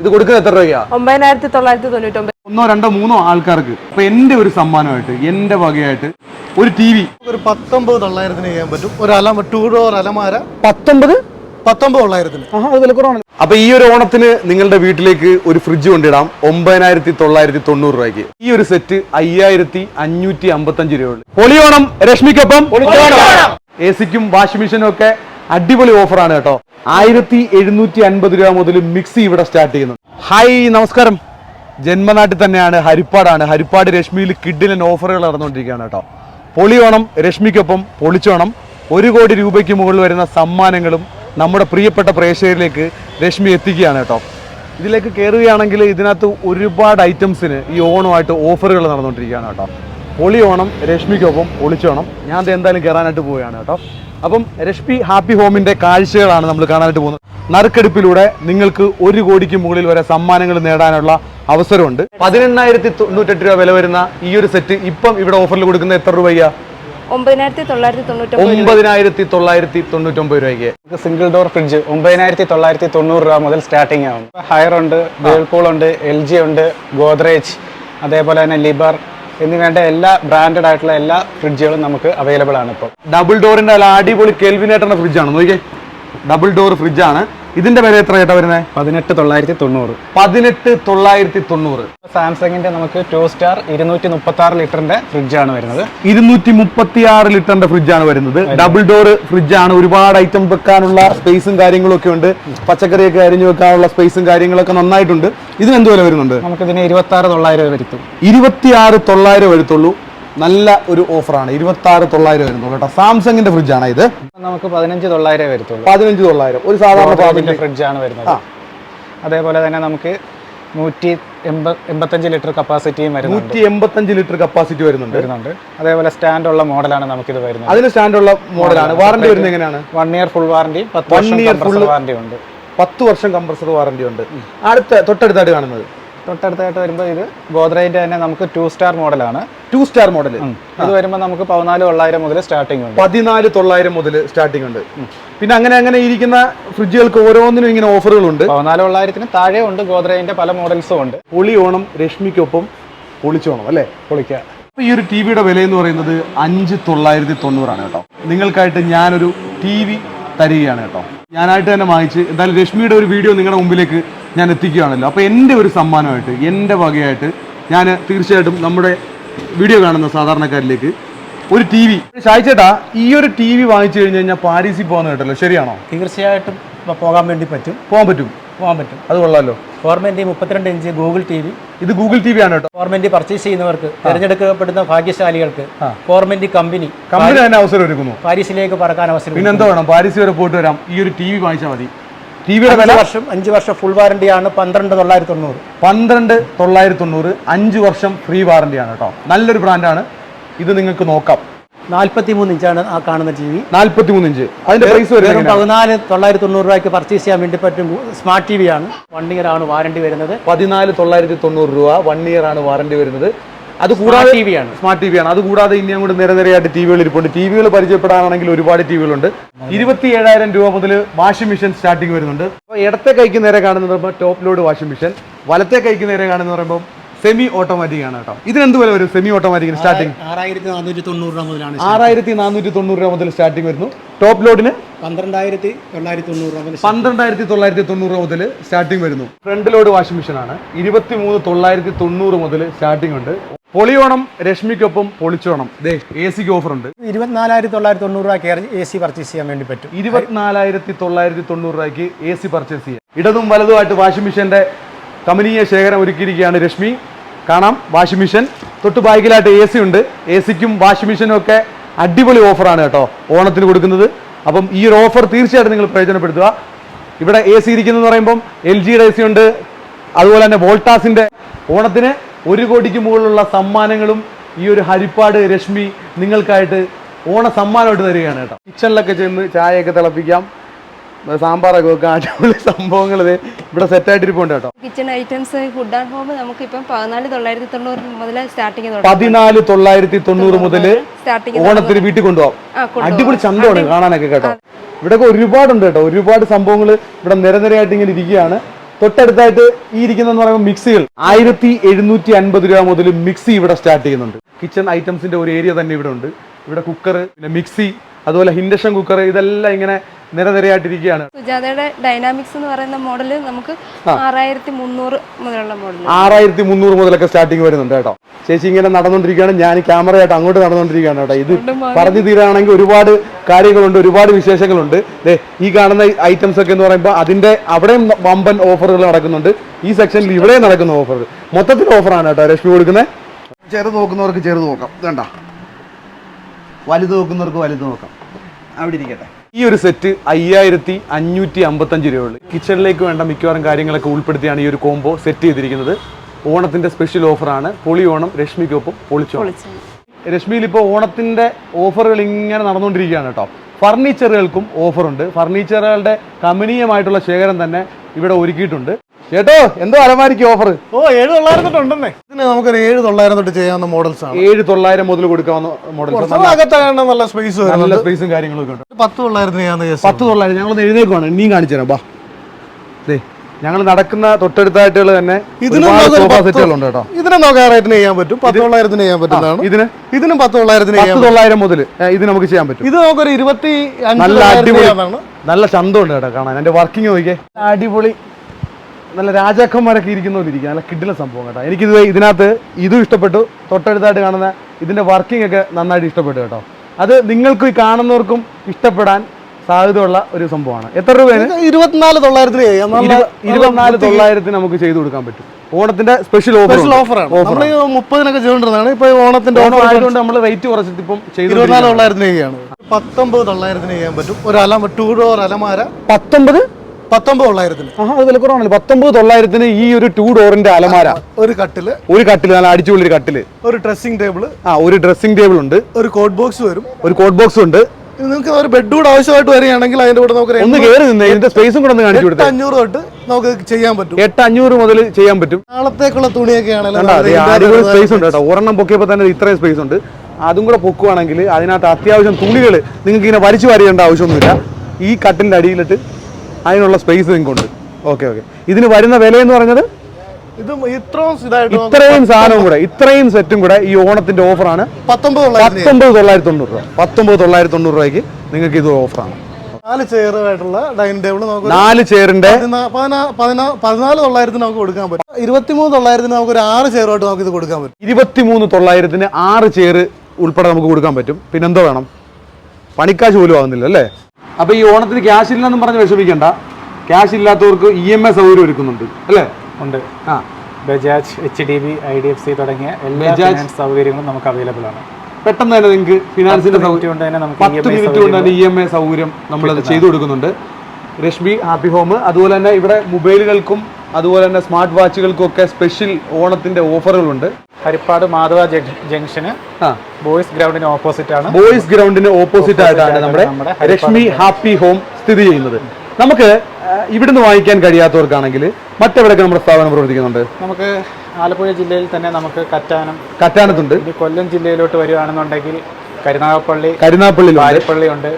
ഇത് കൊടുക്കുന്നത് എത്ര രൂപയാ? ഒമ്പതിനായിരത്തി തൊള്ളായിരത്തി തൊണ്ണൂറ്റി ഒമ്പത് ഒന്നോ രണ്ടോ മൂന്നോ ആൾക്കാർക്ക് അപ്പൊ എന്റെ ഒരു സമ്മാനമായിട്ട് എന്റെ വകയായിട്ട് ഒരു ടി വി. ഒരു പത്തൊമ്പത് തൊള്ളായിരത്തിന് ചെയ്യാൻ പറ്റും. ഒരു അലമ ടൂ ഡോർ അലമാര. പത്തൊമ്പത്? പത്തൊമ്പത് തൊള്ളായിരത്തിന്. അപ്പൊ ഈ ഒരു ഓണത്തിന് നിങ്ങളുടെ വീട്ടിലേക്ക് ഒരു ഫ്രിഡ്ജ് കൊണ്ടിടാം. ഒമ്പതിനായിരത്തി തൊള്ളായിരത്തി തൊണ്ണൂറ് രൂപയ്ക്ക്. ഈ ഒരു സെറ്റ് അയ്യായിരത്തി അഞ്ഞൂറ്റി അമ്പത്തഞ്ച് രൂപയുള്ളൂ. പൊളിയോണം രശ്മിക്കൊപ്പം എ സിക്കും വാഷിംഗ് മെഷീനും ഒക്കെ അടിപൊളി ഓഫറാണ് കേട്ടോ. ആയിരത്തി എഴുന്നൂറ്റി അൻപത് രൂപ മുതൽ മിക്സി ഇവിടെ സ്റ്റാർട്ട് ചെയ്യുന്നു. ഹായ് നമസ്കാരം. ജന്മനാട്ടിൽ തന്നെയാണ് ഹരിപ്പാടാണ്. ഹരിപ്പാട് രശ്മിയിൽ കിഡിലൻ ഓഫറുകൾ നടന്നുകൊണ്ടിരിക്കുകയാണ് കേട്ടോ. പൊളിയോണം രശ്മിക്കൊപ്പം പൊളിച്ചോണം ഒരു കോടി രൂപയ്ക്ക് മുകളിൽ വരുന്ന സമ്മാനങ്ങളും നമ്മുടെ പ്രിയപ്പെട്ട പ്രേക്ഷകരിലേക്ക് രശ്മി എത്തിക്കുകയാണ് കേട്ടോ. ഇതിലേക്ക് കയറുകയാണെങ്കിൽ ഇതിനകത്ത് ഒരുപാട് ഐറ്റംസിന് ഈ ഓണമായിട്ട് ഓഫറുകൾ നടന്നുകൊണ്ടിരിക്കുകയാണ് കേട്ടോ. പൊളി ഓണം രശ്മിക്കൊപ്പം പൊളിച്ചോണം. ഞാൻ ദേ എന്തായാലും കയറാനായിട്ട് പോവുകയാണ് കേട്ടോ. അപ്പം രശ്മി ഹാപ്പി ഹോമിന്റെ കാഴ്ചകളാണ് നമ്മൾ കാണാനായിട്ട് പോകുന്നത്. നറുക്കെടുപ്പിലൂടെ നിങ്ങൾക്ക് ഒരു കോടിക്ക് മുകളിൽ വരെ സമ്മാനങ്ങൾ നേടാനുള്ള അവസരമുണ്ട്. പതിനെണ്ണായിരത്തി തൊണ്ണൂറ്റെട്ട് രൂപ വില വരുന്ന ഈ ഒരു സെറ്റ് ഇപ്പം ഇവിടെ ഓഫറിൽ കൊടുക്കുന്ന എത്ര രൂപയ്ക്കാ? ഒമ്പതിനായിരത്തി തൊള്ളായിരത്തി തൊണ്ണൂറ്റൊമ്പത് ഒമ്പതിനായിരത്തി തൊള്ളായിരത്തി തൊണ്ണൂറ്റൊമ്പത് രൂപയ്ക്ക്. സിംഗിൾ ഡോർ ഫ്രിഡ്ജ് ഒമ്പതിനായിരത്തി തൊള്ളായിരത്തി തൊണ്ണൂറ് രൂപ മുതൽ സ്റ്റാർട്ടിംഗ് ആവും. ഹയർ ഉണ്ട് വേൾപൂൾ ഉണ്ട് എൽ ജി ഉണ്ട് ഗോദ്രേജ് അതേപോലെ തന്നെ ലിബർ എന്നിവേണ്ട എല്ലാ ബ്രാൻഡഡ് ആയിട്ടുള്ള എല്ലാ ഫ്രിഡ്ജുകളും നമുക്ക് അവൈലബിൾ ആണ് ഇപ്പോൾ ഡബിൾ അല്ല അടിപൊളി കെൽവിനായിട്ടുള്ള ഫ്രിഡ്ജാണ് നോക്കിയേ. ഡബിൾ ഡോർ ഫ്രിഡ്ജാണ് ഇതിന്റെ വില എത്ര ചേട്ടാ വരുന്നത് പതിനെട്ട് തൊള്ളായിരത്തി തൊണ്ണൂറ്. പതിനെട്ട് തൊള്ളായിരത്തി തൊണ്ണൂറ്. സാംസങ്ങിന്റെ നമുക്ക് ടു സ്റ്റാർ ഇരുന്നൂറ്റി മുപ്പത്തി ആറ് ലിറ്ററിന്റെ ഫ്രിഡ്ജാണ് വരുന്നത്. ഇരുന്നൂറ്റി മുപ്പത്തി ആറ് ലിറ്ററിന്റെ ഫ്രിഡ്ജാണ് വരുന്നത്. ഡബിൾ ഡോർ ഫ്രിഡ്ജാണ്. ഒരുപാട് ഐറ്റം വെക്കാനുള്ള സ്പേസും കാര്യങ്ങളും ഒക്കെ ഉണ്ട്. പച്ചക്കറിയൊക്കെ അരിഞ്ഞു വെക്കാനുള്ള സ്പേസും കാര്യങ്ങളൊക്കെ നന്നായിട്ടുണ്ട്. ഇതിന് എന്ത് വില വരുന്നുണ്ട്? നമുക്ക് ഇതിന് ഇരുപത്തി ആറ് തൊള്ളായിരം വരുത്തും. ഇരുപത്തി ആറ് തൊള്ളായിരം വരുത്തുള്ളൂ. നല്ല ഒരു ഓഫറാണ്. ഇരുപത്തി ആറ് തൊള്ളായിരം വരുന്നുള്ളൂ കേട്ടോ. സാംസങ്ങിന്റെ ഫ്രിഡ്ജാണ് ഇത്. നമുക്ക് പതിനഞ്ച് തൊള്ളായിരം വരുത്തുള്ളൂ. പതിനഞ്ച് തൊള്ളായിരം. ഒരു സാധാരണ ഫ്രിഡ്ജ് ഫ്രിഡ്ജാണ് വരുന്നത്. അതേപോലെ തന്നെ നമുക്ക് നൂറ്റി എൺപത് എൺപത്തഞ്ച് ലിറ്റർ കപ്പാസിറ്റിയും വരുന്നുണ്ട്. നൂറ്റി എൺപത്തഞ്ച് ലിറ്റർ കപ്പാസിറ്റി വരുന്നുണ്ട്. വരുന്നുണ്ട്. അതേപോലെ സ്റ്റാൻഡുള്ള മോഡലാണ് നമുക്കിത് വരുന്നത്. അതിന് സ്റ്റാൻഡുള്ള മോഡലാണ്. വാറണ്ടി വരുന്നത് എങ്ങനെയാണ്? വൺ ഇയർ ഫുൾ വാറണ്ടി പത്ത് വർഷം വാറണ്ടി ഉണ്ട്. പത്ത് വർഷം കംപ്രസർ വാറണ്ടി ഉണ്ട്. അടുത്ത തൊട്ടടുത്തായിട്ട് കാണുന്നത്. തൊട്ടടുത്തായിട്ട് വരുമ്പോൾ ഇത് ഗോദ്രേജിന്റെ തന്നെ നമുക്ക് ടു സ്റ്റാർ മോഡലാണ് ടു സ്റ്റാർ മോഡൽ ഇത് വരുമ്പോൾ നമുക്ക് പതിനാല് തൊള്ളായിരം മുതൽ സ്റ്റാർട്ടിംഗ് ഉണ്ട്. പതിനാല് തൊള്ളായിരം മുതൽ സ്റ്റാർട്ടിംഗ് ഉണ്ട്. പിന്നെ അങ്ങനെ അങ്ങനെ ഇരിക്കുന്ന ഫ്രിഡ്ജുകൾക്ക് ഓരോന്നിനും ഇങ്ങനെ ഓഫറുകളുണ്ട് പതിനാല് തൊള്ളായിരത്തിന് താഴെ ഉണ്ട് ഗോദ്രേജിന്റെ പല മോഡൽസും ഉണ്ട്. പുളി ഓണം രശ്മിക്കൊപ്പം പൊളിച്ചോണം അല്ലേ? പൊളിക്കുക ഈ ഒരു ടി വിയുടെ വില എന്ന് പറയുന്നത് അഞ്ച് തൊള്ളായിരത്തി തൊണ്ണൂറാണ് കേട്ടോ. നിങ്ങൾക്കായിട്ട് ഞാനൊരു ടി വി തരികയാണ് കേട്ടോ. ഞാനായിട്ട് തന്നെ വാങ്ങിച്ച് എന്തായാലും രശ്മിയുടെ ഒരു വീഡിയോ നിങ്ങളുടെ മുമ്പിലേക്ക് ഞാൻ എത്തിക്കുകയാണല്ലോ. അപ്പോൾ എന്റെ ഒരു സമ്മാനമായിട്ട് എന്റെ വകയായിട്ട് ഞാൻ തീർച്ചയായിട്ടും നമ്മുടെ വീഡിയോ കാണുന്ന സാധാരണക്കാരിലേക്ക് ഒരു ടി വി ഷായിച്ചേട്ടാ ഈ ഒരു ടി വി വാങ്ങിച്ചു കഴിഞ്ഞ് കഴിഞ്ഞാൽ പാരീസിൽ പോകുന്ന കേട്ടല്ലോ ശരിയാണോ? തീർച്ചയായിട്ടും പോകാൻ വേണ്ടി പറ്റും. പോകാൻ പറ്റും? പോകാൻ പറ്റും. അത് കൊള്ളാലോ. ഗവൺമെന്റ് മുപ്പത്തിരണ്ട് ഇഞ്ച് ഗൂഗിൾ ടി വി ഇത് ഗൂഗിൾ ടി വി ആണ് കേട്ടോ. ഗവൺമെന്റ് പർച്ചേസ് ചെയ്യുന്നവർക്ക് തിരഞ്ഞെടുക്കപ്പെടുന്ന ഭാഗ്യശാലികൾക്ക് ഗവൺമെന്റ് കമ്പനി കമ്പനി തന്നെ അവസരം ഒരുക്കുന്നു. പാരീസിലേക്ക് പറക്കാൻ അവസരം പിന്നെന്താ വേണം? പാരീസ് വരെ പോയിട്ട് വരാം. ഈ ഒരു ടി വി വാങ്ങിച്ചാൽ മതി. ടി വിയുടെ വില? വർഷം അഞ്ച് വർഷം ഫുൾ വാറണ്ടിയാണ് പന്ത്രണ്ട് തൊള്ളായിരത്തി തൊണ്ണൂറ് പന്ത്രണ്ട് തൊള്ളായിരത്തി തൊണ്ണൂറ് അഞ്ച് വർഷം ഫ്രീ വാറണ്ടിയാണ് കേട്ടോ. നല്ലൊരു ബ്രാൻഡാണ് ഇത് നിങ്ങൾക്ക് നോക്കാം. നാൽപ്പത്തി മൂന്ന് ഇഞ്ചാണ് ആ കാണുന്ന ടി വി മൂന്ന് ഇഞ്ച്. അതിന്റെ പ്രൈസ് വെറും പതിനാല് തൊള്ളായിരത്തി തൊണ്ണൂറ് രൂപയ്ക്ക് പർച്ചേസ് ചെയ്യാൻ വേണ്ടി പറ്റും. സ്മാർട്ട് ടി വി ആണ്. വൺ ഇയർ ആണ് വാറണ്ടി വരുന്നത്. പതിനാല് തൊള്ളായിരത്തി തൊണ്ണൂറ് രൂപ വൺ ഇയർ ആണ് വാറണ്ടി വരുന്നത്. അത് കൂടാതെ ടി വി ആണ്. സ്മാർട്ട് ടി വി ആണ്. അത് കൂടാതെ ഇനി അങ്ങോട്ട് നിര നിരയായിട്ട് ടി വികൾ ഇരിപ്പുണ്ട്. ടി വികൾ പരിചയപ്പെടാനാണെങ്കിൽ ഒരുപാട് ടി വികളുണ്ട് ഇരുപത്തി ഏഴായിരം രൂപ മുതൽ വാഷിംഗ് മെഷീൻ സ്റ്റാർട്ടിങ് വരുന്നുണ്ട്. അപ്പോൾ ഇടത്തെ കൈക്ക് നേരെ കാണുന്നത് പറയുമ്പോൾ ടോപ്പ് ലോഡ് വാഷിംഗ് മെഷീൻ വലത്തെ കൈക്ക് നേരെ കാണുന്നത് പറയുമ്പോൾ സെമി ഓട്ടോമാറ്റിക് ആണ് കേട്ടോ. ഇതിന് എന്ത് വില വരും? സെമി ഓട്ടോമാറ്റിക് സ്റ്റാർട്ടിങ് ആറായിരത്തി നാനൂറ്റി തൊണ്ണൂറ് രൂപ മുതലാണ് ആറായിരത്തി നാനൂറ്റി തൊണ്ണൂറ് രൂപ മുതൽ സ്റ്റാർട്ടിങ് വരുന്നു. ടോപ്പ് ലോഡിന് പന്ത്രണ്ടായിരത്തി തൊള്ളായിരത്തി തൊണ്ണൂറ് രൂപ മുതൽ പന്ത്രണ്ടായിരത്തി തൊള്ളായിരത്തി തൊണ്ണൂറ് രൂപ മുതൽ സ്റ്റാർട്ടിങ് വരുന്നു. ഫ്രണ്ട് ലോഡ് വാഷിംഗ് മെഷീൻ ആണ്. ഇരുപത്തി മൂന്ന് തൊള്ളായിരത്തി തൊണ്ണൂറ് മുതൽ സ്റ്റാർട്ടിംഗ് ഉണ്ട്. പൊളിയോണം രശ്മിക്കൊപ്പം പൊളിച്ചോണം. ദേ. എ സിക്ക് ഓഫർ ഉണ്ട് ഇരുപത്തിനാലായിരത്തി തൊള്ളായിരത്തി തൊണ്ണൂറ് രൂപ എ സി പർച്ചേസ് ചെയ്യാൻ വേണ്ടി പറ്റും. ഇരുപത്തിനാലായിരത്തി തൊള്ളായിരത്തി തൊണ്ണൂറ് രൂപയ്ക്ക് എ സി പർച്ചേസ് ചെയ്യാം. ഇടതും വലതുമായിട്ട് വാഷിംഗ് മെഷീന്റെ കമനീയ ശേഖരം ഒരുക്കിയിരിക്കുകയാണ് രശ്മി. കാണാം വാഷിംഗ് മെഷീൻ. തൊട്ട് ബാക്കിലായിട്ട് എ സി ഉണ്ട്. എ സിക്കും വാഷിംഗ് മെഷീനും ഒക്കെ അടിപൊളി ഓഫറാണ് കേട്ടോ ഓണത്തിന് കൊടുക്കുന്നത്. അപ്പം ഈ ഒരു ഓഫർ തീർച്ചയായിട്ടും നിങ്ങൾ പ്രയോജനപ്പെടുത്തുക. ഇവിടെ എ സി ഇരിക്കുന്നതെന്ന് പറയുമ്പം എൽ ജിയുടെ എ സി ഉണ്ട്. അതുപോലെ തന്നെ വോൾട്ടാസിന്റെ ഓണത്തിന് ഒരു കോടിക്ക് മുകളിലുള്ള സമ്മാനങ്ങളും ഈ ഒരു ഹരിപ്പാട് രശ്മി നിങ്ങൾക്കായിട്ട് ഓണ സമ്മാനമായിട്ട് തരികയാണ് കേട്ടോ. കിച്ചണിലൊക്കെ ചെന്ന് ചായയൊക്കെ തിളപ്പിക്കാം. സാമ്പാറൊക്കെ വെക്കാം. അടിപൊളി സംഭവങ്ങൾ ഇവിടെ ഇവിടെ സെറ്റായിട്ടിരിപ്പുണ്ട് കേട്ടോ. Kitchen items food and home നമുക്ക് ഇപ്പം പതിനാല് തൊള്ളായിരത്തി തൊണ്ണൂറ് മുതൽ സ്റ്റാർട്ടിങ് പതിനാല് തൊള്ളായിരത്തി തൊണ്ണൂറ് മുതൽ ഓണത്തിന് വീട്ടിൽ കൊണ്ടുപോകാം അടിപൊളി ചന്തമാണ് കാണാനൊക്കെ കേട്ടോ. ഇവിടെ ഒരുപാടുണ്ട് കേട്ടോ. ഒരുപാട് സംഭവങ്ങൾ ഇവിടെ നിരനിരയായിട്ട് ഇങ്ങനെ ഇരിക്കുകയാണ്. തൊട്ടടുത്തായിട്ട് ഈ ഇരിക്കുന്നതെന്ന് പറയുമ്പോൾ മിക്സികൾ. ആയിരത്തി എഴുന്നൂറ്റി അൻപത് രൂപ മുതൽ മിക്സി ഇവിടെ സ്റ്റാർട്ട് ചെയ്യുന്നുണ്ട്. കിച്ചൺ ഐറ്റംസിന്റെ ഒരു ഏരിയ തന്നെ ഇവിടെ ഉണ്ട്. ഇവിടെ കുക്കർ പിന്നെ മിക്സി അതുപോലെ ഇൻഡക്ഷൻ കുക്കർ ഇതെല്ലാം ഇങ്ങനെ നിരനിരയായിട്ടിരിക്കുകയാണ്. സുജാതയുടെ ഡൈനാമിക്സ് എന്ന് പറയുന്ന മോഡൽ നമുക്ക് ആറായിരത്തി മുന്നൂറ് മുതലുള്ള മോഡൽ ആറായിരത്തി മുന്നൂറ് മുതലൊക്കെ സ്റ്റാർട്ടിങ് വരുന്നുണ്ട് കേട്ടോ. ചേച്ചി ഇങ്ങനെ നടന്നുകൊണ്ടിരിക്കുകയാണ്. ഞാൻ ക്യാമറയായിട്ട് അങ്ങോട്ട് നടന്നുകൊണ്ടിരിക്കുകയാണ് കേട്ടോ. ഇത് പറഞ്ഞു തീരാണെങ്കിൽ ഒരുപാട് കാര്യങ്ങളുണ്ട് ഒരുപാട് വിശേഷങ്ങളുണ്ട്. ദേ ഈ കാണുന്ന ഐറ്റംസ് ഒക്കെ എന്ന് പറയുമ്പോൾ അതിന്റെ അവിടെയും വമ്പൻ ഓഫറുകൾ നടക്കുന്നുണ്ട്. ഈ സെക്ഷനിൽ ഇവിടെയും നടക്കുന്ന ഓഫർ മൊത്തത്തിൽ ഓഫറാണ് കേട്ടോ. രശ്മി കൊടുക്കുന്നത് ചെറുത് നോക്കുന്നവർക്ക് ചെറുത് നോക്കാം. വേണ്ട. വലുത് നോക്കുന്നവർക്ക് വലുത് നോക്കാം. അവിടെ ഇരിക്കട്ടെ. ഈ ഒരു സെറ്റ് അയ്യായിരത്തി അഞ്ഞൂറ്റി അമ്പത്തഞ്ച് രൂപയുള്ളൂ. കിച്ചണിലേക്ക് വേണ്ട മിക്കവാറും കാര്യങ്ങളൊക്കെ ഉൾപ്പെടുത്തിയാണ് ഈ ഒരു കോംബോ സെറ്റ് ചെയ്തിരിക്കുന്നത്. ഓണത്തിന്റെ സ്പെഷ്യൽ ഓഫറാണ് പൊളി ഓണം രശ്മിക്കൊപ്പം പൊളിച്ചോണം. രശ്മിയിൽ ഇപ്പോൾ ഓണത്തിന്റെ ഓഫറുകൾ ഇങ്ങനെ നടന്നുകൊണ്ടിരിക്കുകയാണ് കേട്ടോ. ഫർണിച്ചറുകൾക്കും ഓഫറുണ്ട് ഫർണിച്ചറുകളുടെ കമനീയമായിട്ടുള്ള ശേഖരം തന്നെ ഇവിടെ ഒരുക്കിയിട്ടുണ്ട്. ചേട്ടോ എന്തോ അലമാരിക്ക് ഓഫർ ഓ ഏഴ് തൊള്ളായിരം തൊട്ടുണ്ടെന്നേ ഇതിന് നമുക്കൊരു ഏഴ് തൊള്ളായിരം തൊട്ട് ചെയ്യാവുന്ന മോഡൽസ് ആണ്. ഏഴ് തൊള്ളായിരം മുതൽ കൊടുക്കാവുന്ന മോഡൽസ് അകത്താണ് നല്ല സ്പേസ് നല്ല സ്പേസും കാര്യങ്ങളൊക്കെ ഉണ്ട്. പത്ത് തൊള്ളായിരത്തിന് ചെയ്യാവുന്ന പത്ത് തൊള്ളായിരം ഞങ്ങളൊന്ന് എഴുന്നേക്കുവാണ് ഇനിയും കാണിച്ചു തരാം ബാ ദേ ഞങ്ങൾ നടക്കുന്ന തൊട്ടടുത്തായിട്ടുകൾ തന്നെ ഇതിനും സോഫ സെറ്റുകളുണ്ട് കേട്ടോ. ഇതിന് നമുക്ക് റേറ്റിന് ചെയ്യാൻ പറ്റും. പത്ത് തൊള്ളായിരത്തിന് ചെയ്യാൻ പറ്റുന്നതാണ് ഇതിന്? ഇതിനും പത്ത് തൊള്ളായിരത്തിന് ചെയ്യാൻ പത്ത് തൊള്ളായിരം മുതൽ ഇത് നമുക്ക് ചെയ്യാൻ പറ്റും. ഇത് നമുക്കൊരു ഇരുപത്തി നല്ല അടിപൊളി നല്ല ചന്തമുണ്ട് കേട്ടോ കാണാൻ. എന്റെ വർക്കിംഗ് നോക്കിയേ അടിപൊളി. നല്ല രാജാക്കന്മാരൊക്കെ ഇരിക്കുന്ന പോലെ ഇരിക്കുക നല്ല കിഡിലെ സംഭവം കേട്ടോ. എനിക്കിത് ഇതിനകത്ത് ഇതും ഇഷ്ടപ്പെട്ടു. തൊട്ടടുത്തായിട്ട് കാണുന്ന ഇതിന്റെ വർക്കിംഗ് ഒക്കെ നന്നായിട്ട് ഇഷ്ടപ്പെട്ടു കേട്ടോ. അത് നിങ്ങൾക്ക് ഈ കാണുന്നവർക്കും ഇഷ്ടപ്പെടാൻ സാധ്യതയുള്ള ഒരു സംഭവമാണ്. എത്ര രൂപയാണ്? ഇരുപത്തിനാല് തൊള്ളായിരത്തിന് ഇരുപത്തിനാല് തൊള്ളായിരത്തിന് നമുക്ക് ചെയ്തു കൊടുക്കാൻ പറ്റും. ഓണത്തിന്റെ സ്പെഷ്യൽ ഓഫർ സ്പെഷ്യൽ ഓഫറാണ് നമ്മൾ മുപ്പതിനൊക്കെ ചെയ്തുകൊണ്ടിരുന്നതാണ്. ഇപ്പൊ ഓണത്തിന്റെ ഓണം ഓഫർ ആയതുകൊണ്ട് നമ്മൾ റേറ്റ് കുറച്ചിട്ട് ഇപ്പം ചെയ്തു ഇരുപത്തിനാല് തൊള്ളായിരത്തിന് ചെയ്യാണ്. പത്തൊമ്പത് തൊള്ളായിരത്തിന് ചെയ്യാൻ പറ്റും. ഒരു അലമ ടൂ ഡോർ അലമാര. പത്തൊമ്പത്? പത്തൊമ്പത് തൊള്ളായിരത്തിന്. ആഹാ അത് വിലക്കുറവാണല്ലോ പത്തൊമ്പത് തൊള്ളായിരത്തിന് ഈ ഒരു ടൂ ഡോറിന്റെ അലമാര. ഒരു കട്ടിൽ. ഒരു കട്ടിൽ നല്ല അടിച്ചുള്ള ഒരു കട്ടിൽ. ഒരു ഡ്രസ്സിംഗ് ടേബിൾ ആ ഒരു ഡ്രസ്സിംഗ് ടേബിൾ ഉണ്ട്. ഒരു കോട്ട് ബോക്സ് വരും. ഒരു കോട്ട് ബോക്സ് ഉണ്ട്. നിങ്ങൾക്ക് ഒരു ബെഡ് കൂടെ ആവശ്യമായിട്ട് വരികയാണെങ്കിൽ അതിന്റെ കൂടെ നമുക്ക് ഒന്ന് കയറി നിന്ന് ഇതിന്റെ സ്പേസും കൂടെ ഒന്ന് കാണിച്ചു കൊടുത്തു. അഞ്ഞൂറ് തൊട്ട് നമുക്ക് ചെയ്യാൻ പറ്റും. എട്ട് അഞ്ഞൂറ് മുതൽ ചെയ്യാൻ പറ്റും. നാളത്തേക്കുള്ള തുണിയൊക്കെ ആണെങ്കിലും സ്പേസ് ഉണ്ട് കേട്ടോ. ഒരെണ്ണം പൊക്കിയപ്പോൾ തന്നെ ഇത്രയും സ്പേസ് ഉണ്ട്. അതും കൂടെ പൊക്കുവാണെങ്കിൽ അതിനകത്ത് അത്യാവശ്യം തുണികൾ നിങ്ങൾക്ക് ഇങ്ങനെ വരിച്ചു വാരിയേണ്ട ആവശ്യമൊന്നുമില്ല. ഈ കട്ടിലിന്റെ അടിയിലിട്ട് അതിനുള്ള സ്പേസ് നിങ്ങൾക്കുണ്ട് ഓക്കെ ഓക്കെ ഇതിന് വരുന്ന വില എന്ന് പറഞ്ഞത്? ഇത് ഇത്രയും സാധനവും കൂടെ ഇത്രയും സെറ്റും കൂടെ ഈ ഓണത്തിന്റെ ഓഫറാണ് പത്തൊമ്പത് തൊള്ളായിരത്തി തൊണ്ണൂറ് രൂപ. പത്തൊമ്പത് തൊള്ളായിരത്തി തൊണ്ണൂറ് രൂപയ്ക്ക് നിങ്ങൾക്ക് ഇത് ഓഫറാണ് നാല് ചെയറുമായിട്ടുള്ള ഡൈനിങ് ടേബിൾ നമുക്ക് നാല് ചെയറിന്റെ പതിനാ- പതിനാ- പതിനാ- പതിനാല് തൊള്ളായിരത്തിന് നമുക്ക് കൊടുക്കാൻ പറ്റും. ഇരുപത്തിമൂന്ന് തൊള്ളായിരത്തിന് നമുക്ക് ഒരു ആറ് ചെയറുമായിട്ട് നമുക്ക് ഇത് കൊടുക്കാൻ പറ്റും. ഇരുപത്തിമൂന്ന് തൊള്ളായിരത്തിന് ആറ് ചെയർ ഉൾപ്പെടെ നമുക്ക് കൊടുക്കാൻ പറ്റും. പിന്നെന്തോ വേണം? പണിക്കാശ് പോലും ആകുന്നില്ല അല്ലേ? അപ്പൊ ഈ ഓണത്തിന് ക്യാഷ് ഇല്ലെന്നും പറഞ്ഞ് വിഷമിക്കണ്ട. ക്യാഷ് ഇല്ലാത്തവർക്ക് ഇ എം ഐ സൗകര്യം ഒരുക്കുന്നുണ്ട്. അല്ലേ? ഉണ്ട്. ആ. Bajaj H D B I D F C തുടങ്ങിയ എല്ലാ. ഫിനാൻസ് സൗകര്യങ്ങളും നമുക്ക് അവൈലബിൾ ആണ്. പെട്ടെന്ന് തന്നെ നിങ്ങൾക്ക് ഫിനാൻസിന്റെ സൗകര്യം പത്ത് മിനിറ്റ് കൊണ്ട് തന്നെ ഇ എം ഐ സൗകര്യം നമ്മളത് ചെയ്തു കൊടുക്കുന്നുണ്ട്. രശ്മി ഹാപ്പി ഹോം അതുപോലെ തന്നെ ഇവിടെ മൊബൈലുകൾക്കും അതുപോലെ തന്നെ സ്മാർട്ട് വാച്ചുകൾക്കും ഒക്കെ സ്പെഷ്യൽ ഓണത്തിന്റെ ഓഫറുകളുണ്ട് ഹരിപ്പാട് മാധവ ജംഗ്- ജംഗ്ഷന് ബോയ്സ് ഗ്രൗണ്ടിന് ഓപ്പോസിറ്റ് ആണ്. ബോയ്സ് ഗ്രൗണ്ടിന് ഓപ്പോസിറ്റ് ആയിട്ടാണ് നമ്മുടെ രശ്മി ഹാപ്പി ഹോം സ്ഥിതി ചെയ്യുന്നത്. നമുക്ക് ഇവിടുന്ന് വാങ്ങിക്കാൻ കഴിയാത്തവർക്കാണെങ്കിൽ മറ്റെവിടെയൊക്കെ നമ്മുടെ സ്ഥാപനം പ്രവർത്തിക്കുന്നുണ്ട്? നമുക്ക് ആലപ്പുഴ ജില്ലയിൽ തന്നെ നമുക്ക് കറ്റാനം കറ്റാനത്തുണ്ട്. കൊല്ലം ജില്ലയിലോട്ട് വരികയാണെന്നുണ്ടെങ്കിൽ കരുനാഗപ്പള്ളി കരുനാഗപ്പള്ളി പാരിപ്പള്ളി ഉണ്ട്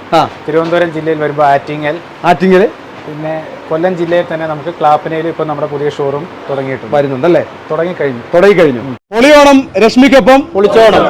തിരുവനന്തപുരം ജില്ലയിൽ വരുമ്പോൾ ആറ്റിങ്ങൽ ആറ്റിങ്ങൽ പിന്നെ കൊല്ലം ജില്ലയിൽ തന്നെ നമുക്ക് ക്ലാപ്പനയിൽ ഇപ്പോൾ നമ്മുടെ പുതിയ ഷോറൂം തുടങ്ങിയിട്ടുണ്ട്. വരുന്നുണ്ടല്ലേ അല്ലേ? തുടങ്ങിക്കഴിഞ്ഞു. തുടങ്ങി കഴിഞ്ഞു പൊളിയോണം രശ്മിക്കൊപ്പം പൊളിച്ചോണം.